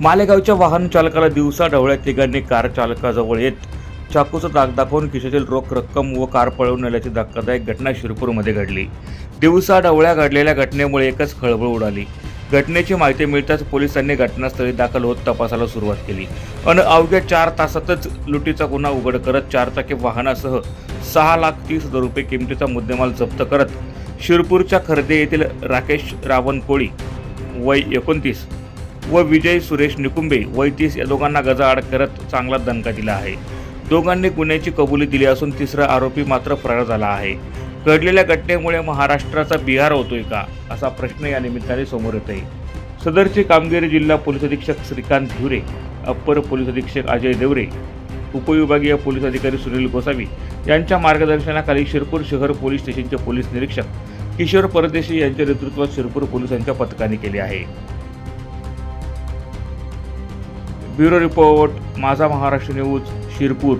मालेगावच्या वाहन चालकाला दिवसा ढवळ्यात तिघांनी कार चालकाजवळ येत चाकूचा दाग दाखवून खिशातील रोख रक्कम व कार पळवून नेल्याची धक्कादायक घटना शिरपूरमध्ये घडली. दिवसा ढवळ्या घडलेल्या घटनेमुळे एकच खळबळ उडाली. घटनेची माहिती मिळताच पोलिसांनी घटनास्थळी दाखल होत तपासाला सुरुवात केली. अन अवघ्या चार तासातच लुटीचा गुन्हा उघड करत चारचाकी वाहनासह सहा लाख तीस हजार रुपये किमतीचा मुद्देमाल जप्त करत शिरपूरच्या खर्दे येथील राकेश रावण कोळी वय एकोणतीस व विजय सुरेश निकुंबे वैतीस या दोघांना गजाआड करत चांगला दणका दिला आहे. दोघांनी गुन्ह्याची कबुली दिली असून तिसरा आरोपी मात्र फरार झाला आहे. घडलेल्या घटनेमुळे महाराष्ट्राचा बिहार होतोय का? असा प्रश्न या निमित्ताने समोर येत आहे सदरची कामगिरी जिल्हा पोलीस अधीक्षक श्रीकांत धिवरे अप्पर पोलीस अधीक्षक अजय देवरे उपविभागीय पोलीस अधिकारी सुनील गोसावी यांच्या मार्गदर्शनाखाली शिरपूर शहर पोलीस स्टेशनचे पोलीस निरीक्षक किशोर परदेशी यांच्या नेतृत्वात शिरपूर पोलिसांच्या पथकाने केले आहे. ब्युरो रिपोर्ट माझा महाराष्ट्र न्यूज शिरपूर.